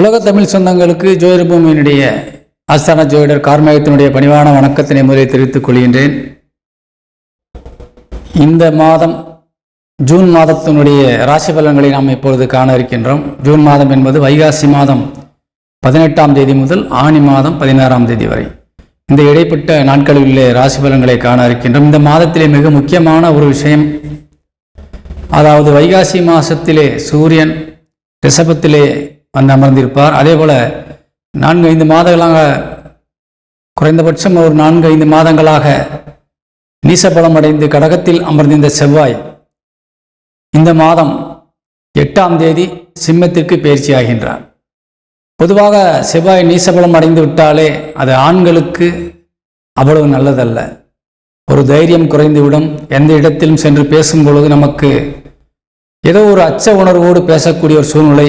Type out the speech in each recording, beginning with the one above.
உலக தமிழ் சொந்தங்களுக்கு ஜோதிட பூமியினுடைய ஆஸ்தான ஜோதிடர் கார்மேகத்தினுடைய பணிவான வணக்கத்தினை முதலில் தெரிவித்துக் கொள்கின்றேன். இந்த மாதம் ஜூன் மாதத்தினுடைய ராசி பலன்களை நாம் இப்பொழுது காண இருக்கின்றோம். ஜூன் மாதம் என்பது வைகாசி மாதம் பதினெட்டாம் தேதி முதல் ஆணி மாதம் பதினாறாம் தேதி வரை. இந்த இடைப்பட்ட நாட்களில் ராசி பலன்களை காண இருக்கின்றோம். இந்த மாதத்திலே மிக முக்கியமான ஒரு விஷயம் அதாவது வைகாசி மாதத்திலே சூரியன் ரிஷபத்திலே வந்து அமர்ந்திருப்பார். அதே போல் நான்கு ஐந்து மாதங்களாக குறைந்தபட்சம் ஒரு நான்கு ஐந்து மாதங்களாக நீசபலம் அடைந்து கடகத்தில் அமர்ந்திருந்த செவ்வாய் இந்த மாதம் எட்டாம் தேதி சிம்மத்திற்கு பயிற்சியாகின்றார் பொதுவாக செவ்வாய் நீசபலம் அடைந்து விட்டாலே அது ஆண்களுக்கு அவ்வளவு நல்லதல்ல. ஒரு தைரியம் குறைந்துவிடும் எந்த இடத்திலும் சென்று பேசும் பொழுது நமக்கு ஏதோ ஒரு அச்ச உணர்வோடு பேசக்கூடிய ஒரு சூழ்நிலை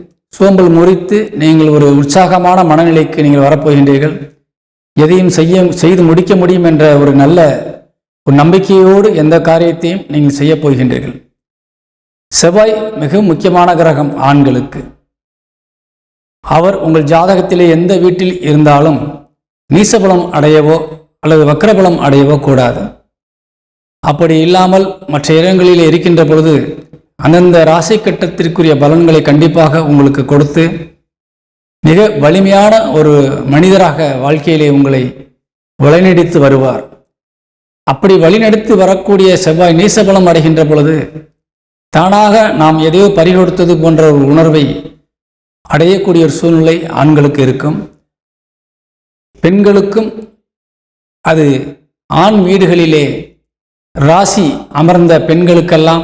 சோம்பல் முறித்து நீங்கள் ஒரு உற்சாகமான மனநிலைக்கு நீங்கள் வரப்போகின்றீர்கள். எதையும் செய்ய செய்து முடிக்க முடியும் என்ற ஒரு நல்ல ஒரு நம்பிக்கையோடு எந்த காரியத்தையும் நீங்கள் செய்யப் போகின்றீர்கள். செவ்வாய் மிக முக்கியமான கிரகம் ஆண்களுக்கு. அவர் உங்கள் ஜாதகத்திலே எந்த வீட்டில் இருந்தாலும் நீசபலம் அடையவோ அல்லது வக்கரபலம் அடையவோ கூடாது. அப்படி இல்லாமல் மற்ற இடங்களில் இருக்கின்ற பொழுது அந்தந்த ராசி கட்டத்திற்குரிய பலன்களை கண்டிப்பாக உங்களுக்கு கொடுத்து மிக வலிமையான ஒரு மனிதராக வாழ்க்கையிலே உங்களை வழிநடித்து வருவார். அப்படி வழிநடித்து வரக்கூடிய செவ்வாய் நீசபலம் அடைகின்ற பொழுது தானாக நாம் எதையோ பறிகொடுத்தது போன்ற ஒரு உணர்வை அடையக்கூடிய ஒரு சூழ்நிலை ஆண்களுக்கு இருக்கும். பெண்களுக்கும் அது ஆண் வீடுகளிலே ராசி அமர்ந்த பெண்களுக்கெல்லாம்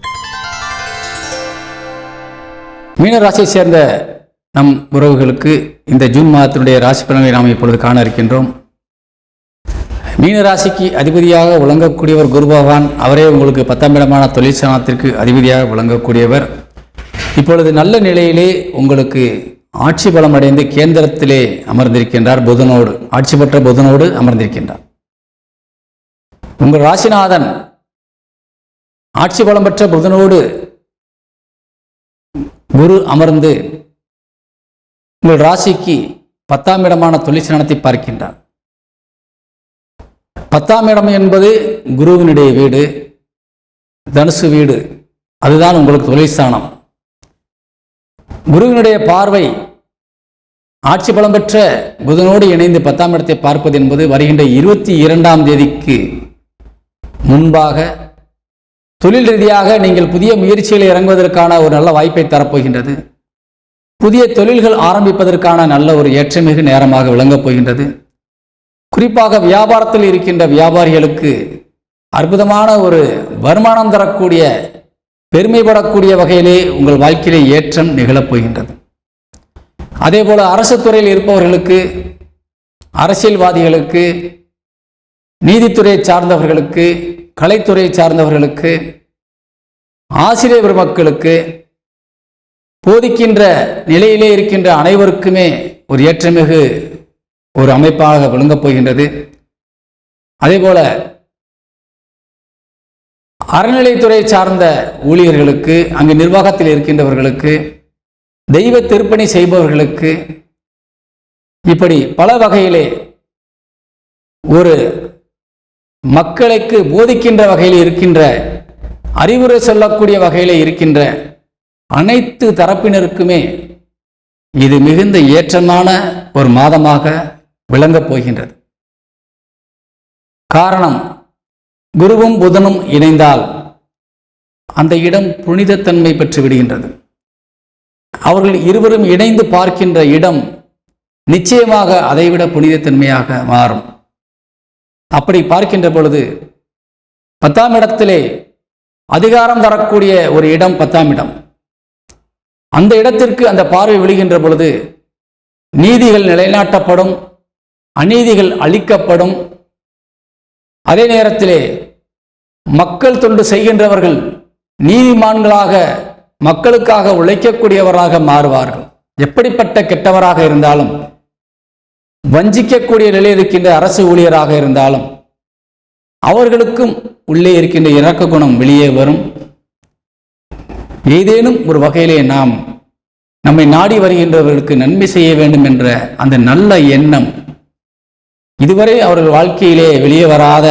மீன ராசியை சேர்ந்த நம் உறவுகளுக்கு இந்த ஜூன் மாதத்தினுடைய ராசி பலன்களை நாம் இப்பொழுது காண இருக்கின்றோம். மீன ராசிக்கு அதிபதியாக விளங்கக்கூடியவர் குரு பகவான். அவரே உங்களுக்கு பத்தாம் இடமான தொழில் அதிபதியாக விளங்கக்கூடியவர். இப்பொழுது நல்ல நிலையிலே உங்களுக்கு ஆட்சி பலம் அடைந்து கேந்திரத்திலே அமர்ந்திருக்கின்றார் புதனோடு. ஆட்சி பெற்ற புதனோடு அமர்ந்திருக்கின்றார். உங்கள் ராசிநாதன் ஆட்சி பலம் பெற்ற புதனோடு குரு அமர்ந்து உங்கள் ராசிக்கு பத்தாம் இடமான தொழிற்சனத்தை பார்க்கின்றார். பத்தாம் இடம் என்பது குருவினுடைய வீடு தனுசு வீடு அதுதான் உங்களுக்கு தொழிற்சானம் குருவினுடைய பார்வை ஆட்சி பலம் பெற்ற புதனோடு இணைந்து பத்தாம் இடத்தை பார்ப்பது என்பது வருகின்ற இருபத்தி இரண்டாம் தேதிக்கு முன்பாக தொழில் ரீதியாக நீங்கள் புதிய முயற்சியில் இறங்குவதற்கான ஒரு நல்ல வாய்ப்பை தரப்போகின்றது. புதிய தொழில்கள் ஆரம்பிப்பதற்கான நல்ல ஒரு ஏற்றமிகு நேரமாக விளங்கப் போகின்றது. குறிப்பாக வியாபாரத்தில் இருக்கின்ற வியாபாரிகளுக்கு அற்புதமான ஒரு வருமானம் தரக்கூடிய பெருமைப்படக்கூடிய வகையிலே உங்கள் வாழ்க்கையிலே ஏற்றம் நிகழப் போகின்றது. அதே போல் அரசு துறையில் இருப்பவர்களுக்கு அரசியல்வாதிகளுக்கு நீதித்துறையை சார்ந்தவர்களுக்கு கலைத்துறையை சார்ந்தவர்களுக்கு ஆசிரியர் பெருமக்களுக்கு போதிக்கின்ற நிலையிலே இருக்கின்ற அனைவருக்குமே ஒரு ஏற்றமிகு ஒரு அமைப்பாக விளங்கப் போகின்றது. அதேபோல அறநிலைத்துறை சார்ந்த ஊழியர்களுக்கு அங்கு நிர்வாகத்தில் இருக்கின்றவர்களுக்கு தெய்வ திருப்பணி செய்பவர்களுக்கு இப்படி பல வகையிலே ஒரு மக்களுக்கு போதிக்கின்ற வகையில் இருக்கின்ற அறிவுரை சொல்லக்கூடிய வகையில் இருக்கின்ற அனைத்து தரப்பினருக்குமே இது மிகுந்த ஏற்றமான ஒரு மாதமாக விளங்கப் போகின்றது. காரணம் குருவும் புதனும் இணைந்தால் அந்த இடம் புனிதத்தன்மை பெற்று விடுகின்றது. அவர்கள் இருவரும் இணைந்து பார்க்கின்ற இடம் நிச்சயமாக அதைவிட புனிதத்தன்மையாக மாறும். அப்படி பார்க்கின்ற பொழுது பத்தாம் இடத்திலே அதிகாரம் தரக்கூடிய ஒரு இடம் பத்தாம் இடம். அந்த இடத்திற்கு அந்த பார்வை விழுகின்ற பொழுது நீதிகள் நிலைநாட்டப்படும் அநீதிகள் அழிக்கப்படும். அதே நேரத்திலே மக்கள் தொண்டு செய்கின்றவர்கள் நீதிமான்களாக மக்களுக்காக உழைக்கக்கூடியவராக மாறுவார்கள். எப்படிப்பட்ட கெட்டவராக இருந்தாலும் வஞ்சிக்கக்கூடிய நிலை இருக்கின்ற அரசு ஊழியராக இருந்தாலும் அவர்களுக்கும் உள்ளே இருக்கின்ற இறக்க குணம் வெளியே வரும். ஏதேனும் ஒரு வகையிலே நாம் நம்மை நாடி வருகின்றவர்களுக்கு நன்மை செய்ய வேண்டும் என்ற அந்த நல்ல எண்ணம் இதுவரை அவர்கள் வாழ்க்கையிலே வெளியே வராத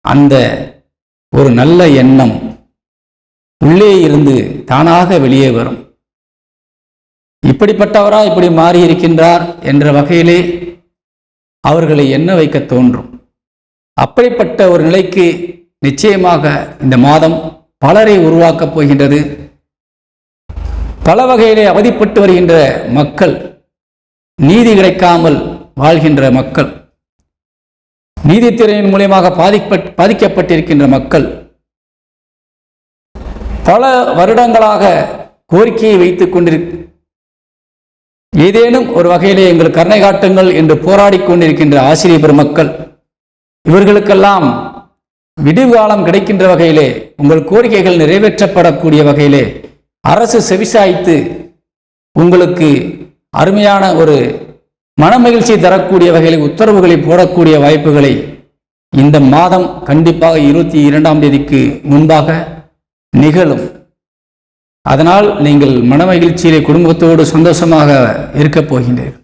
அந்த ஒரு நல்ல எண்ணம் உள்ளே இருந்து தானாக வெளியே வரும். இப்படிப்பட்டவரா இப்படி மாறி இருக்கின்றார் என்ற வகையிலே அவர்களை எண்ண வைக்க தோன்றும். அப்படிப்பட்ட ஒரு நிலைக்கு நிச்சயமாக இந்த மாதம் பலரை உருவாக்கப் போகின்றது. பல வகையிலே அவதிப்பட்டு வருகின்ற மக்கள் நீதி கிடைக்காமல் வாழ்கின்ற மக்கள் நீதித்துறையின் மூலியமாக பாதிப்பட் பாதிக்கப்பட்டிருக்கின்ற மக்கள் பல வருடங்களாக கோரிக்கையை வைத்துக் கொண்டிரு ஏதேனும் ஒரு வகையிலே எங்கள் கருணை காட்டுங்கள் என்று போராடிக் கொண்டிருக்கின்ற ஆசிரியர் பெருமக்கள் இவர்களுக்கெல்லாம் விடிவு காலம் கிடைக்கின்ற வகையிலே உங்கள் கோரிக்கைகள் நிறைவேற்றப்படக்கூடிய வகையிலே அரசு செவிசாய்த்து உங்களுக்கு அருமையான ஒரு மனமகிழ்ச்சி தரக்கூடிய வகையில் உத்தரவுகளை போடக்கூடிய வாய்ப்புகளை இந்த மாதம் கண்டிப்பாக இருபத்தி இரண்டாம் தேதிக்கு முன்பாக நிகழும். அதனால் நீங்கள் மனமகிழ்ச்சியிலே குடும்பத்தோடு சந்தோஷமாக இருக்கப் போகின்றீர்கள்.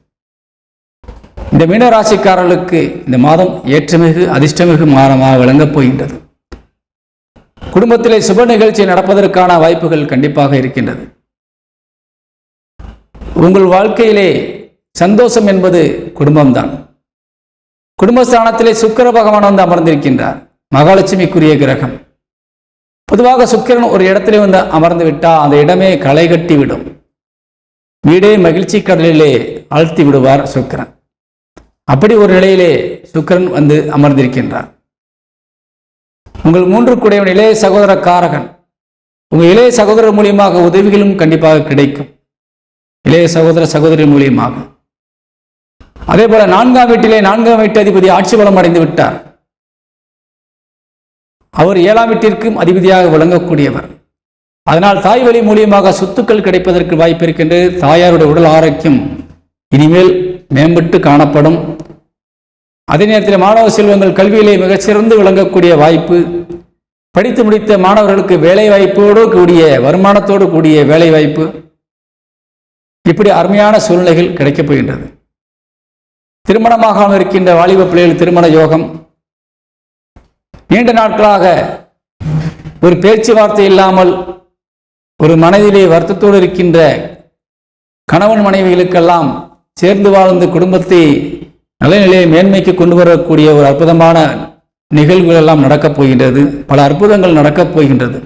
இந்த மீனராசிக்காரர்களுக்கு இந்த மாதம் ஏற்றமிகு அதிர்ஷ்டமிகு மாதமாக விளங்கப் போகின்றது. குடும்பத்திலே சுப நிகழ்ச்சி நடப்பதற்கான வாய்ப்புகள் கண்டிப்பாக இருக்கின்றது. உங்கள் வாழ்க்கையிலே சந்தோஷம் என்பது குடும்பம்தான். குடும்பஸ்தானத்திலே சுக்கிர பகவான் வந்து அமர்ந்திருக்கின்றார். மகாலட்சுமிக்குரிய கிரகம். பொதுவாக சுக்கிரன் ஒரு இடத்திலே வந்து அமர்ந்து விட்டால் அந்த இடமே களை கட்டி விடும். வீடே மகிழ்ச்சி கடலிலே ஆழ்த்தி விடுவார் சுக்கிரன். அப்படி ஒரு நிலையிலே சுக்கிரன் வந்து அமர்ந்திருக்கின்றார். உங்கள் மூன்று குடையவன் இளைய சகோதர காரகன் உங்கள் இளைய சகோதரர் மூலியமாக உதவிகளும் கண்டிப்பாக கிடைக்கும். இளைய சகோதர சகோதரி மூலியமாக. அதே போல நான்காம் வீட்டிலே நான்காம் வீட்டு அதிபதி ஆட்சி பலம் அடைந்து விட்டார். அவர் ஏழாம் வீட்டிற்கும் அதிபதியாக விளங்கக்கூடியவர். அதனால் தாய் வழி மூலியமாக சொத்துக்கள் கிடைப்பதற்கு வாய்ப்பு இருக்கின்றது. தாயாருடைய உடல் ஆரோக்கியம் இனிமேல் மேம்பட்டு காணப்படும். அதே நேரத்தில் மாணவ செல்வங்கள் கல்வியிலே மிகச்சிறந்து விளங்கக்கூடிய வாய்ப்பு படித்து முடித்த மாணவர்களுக்கு வேலை வாய்ப்போடு கூடிய வருமானத்தோடு கூடிய வேலை வாய்ப்பு இப்படி அருமையான சூழ்நிலைகள் கிடைக்கப் போகின்றது. திருமணமாகாமல் இருக்கின்ற வாலிப பிள்ளைகள் திருமண யோகம் நீண்ட நாட்களாக ஒரு பேச்சுவார்த்தை இல்லாமல் ஒரு மனதிலே வருத்தத்தோடு இருக்கின்ற கணவன் மனைவிகளுக்கெல்லாம் சேர்ந்து வாழ்ந்து குடும்பத்தை நல்ல நிலையை மேன்மைக்கு கொண்டு வரக்கூடிய ஒரு அற்புதமான நிகழ்வுகள் எல்லாம் நடக்கப் போகின்றது. பல அற்புதங்கள் நடக்கப் போகின்றது.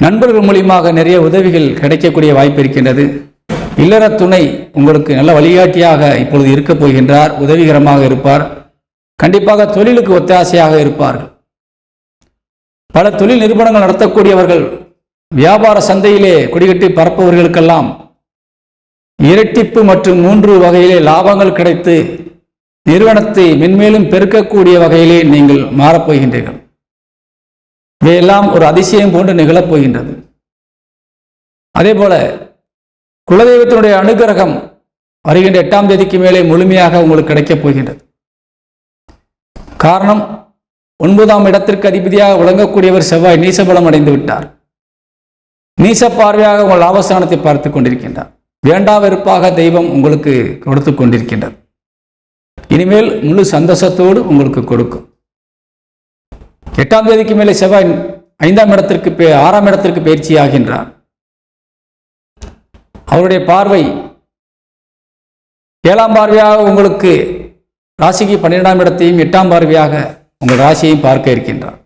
நண்பர்கள் மூலியமாக நிறைய உதவிகள் கிடைக்கக்கூடிய வாய்ப்பு இருக்கின்றது. இல்லற துணை உங்களுக்கு நல்ல வழிகாட்டியாக இப்பொழுது இருக்கப் போகின்றார். உதவிகரமாக இருப்பார். கண்டிப்பாக தொழிலுக்கு ஒத்தாசையாக இருப்பார்கள். பல தொழில் நிறுவனங்கள் நடத்தக்கூடியவர்கள் வியாபார சந்தையிலே கொடிகட்டி பரப்பவர்களுக்கெல்லாம் இரட்டிப்பு மற்றும் மூன்று வகையிலே லாபங்கள் கிடைத்து நிறுவனத்தை மென்மேலும் பெருக்கக்கூடிய வகையிலே நீங்கள் மாறப்போகின்றீர்கள். இவையெல்லாம் ஒரு அதிசயம் போன்று நிகழப்போகின்றது. அதே போல குலதெய்வத்தினுடைய அனுகிரகம் வருகின்ற எட்டாம் தேதிக்கு மேலே முழுமையாக உங்களுக்கு கிடைக்கப் போகின்றது. காரணம் ஒன்பதாம் இடத்திற்கு அதிபதியாக விளங்கக்கூடியவர் செவ்வாய் நீசபலம் அடைந்து விட்டார் நீச பார்வையாக உங்கள் லாபஸ்தானத்தை பார்த்து கொண்டிருக்கின்றார். வேண்டா வெறுப்பாக தெய்வம் உங்களுக்கு கொடுத்து கொண்டிருக்கின்றது. இனிமேல் முழு சந்தோஷத்தோடு உங்களுக்கு கொடுக்கும். எட்டாம் தேதிக்கு மேலே செவ்வாய் ஐந்தாம் இடத்திற்கு பே- ஆறாம் இடத்திற்கு பயிற்சி ஆகின்றார். அவருடைய பார்வை ஏழாம் பார்வையாக உங்களுக்கு ராசிக்கு பன்னிரெண்டாம் இடத்தையும் எட்டாம் பார்வையாக உங்கள் ராசியையும் பார்க்க இருக்கின்றார்.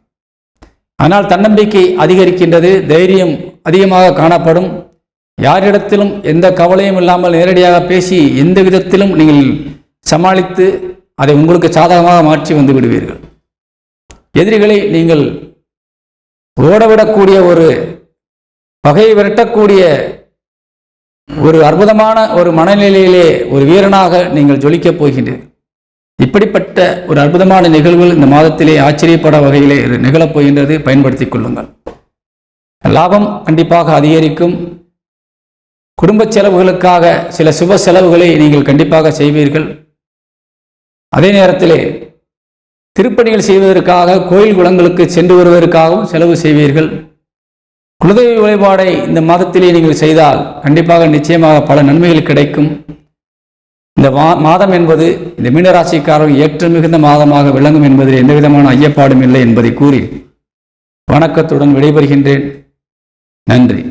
ஆனால் தன்னம்பிக்கை அதிகரிக்கின்றது தைரியம் அதிகமாக காணப்படும். யாரிடத்திலும் எந்த கவலையும் இல்லாமல் நேரடியாக பேசி எந்த விதத்திலும் நீங்கள் சமாளித்து அதை உங்களுக்கு சாதகமாக மாற்றி வந்து விடுவீர்கள். எதிரிகளை நீங்கள் ஓடவிடக்கூடிய ஒரு பகையை விரட்டக்கூடிய ஒரு அற்புதமான ஒரு மனநிலையிலே ஒரு வீரனாக நீங்கள் ஜொலிக்கப் போகின்றீர்கள் இப்படிப்பட்ட ஒரு அற்புதமான நிகழ்வுகள் இந்த மாதத்திலே ஆச்சரியப்பட வகையிலே நிகழப் போகின்றது. பயன்படுத்திக் கொள்ளுங்கள். லாபம் கண்டிப்பாக அதிகரிக்கும். குடும்ப செலவுகளுக்காக சில சுப செலவுகளை நீங்கள் கண்டிப்பாக செய்வீர்கள். அதே நேரத்திலே திருப்பணிகள் செய்வதற்காக கோயில் குளங்களுக்கு சென்று வருவதற்காகவும் செலவு செய்வீர்கள். குலதெய்வ வழிபாடை இந்த மாதத்திலே நீங்கள் செய்தால் கண்டிப்பாக நிச்சயமாக பல நன்மைகள் கிடைக்கும். இந்த மா மாதம் என்பது இந்த மீனராசிக்காரர்கள் ஏற்ற மிகுந்த மாதமாக விளங்கும் என்பதில் எந்த விதமான ஐயப்பாடும் இல்லை என்பதை கூறி வணக்கத்துடன் விடைபெறுகின்றேன். நன்றி.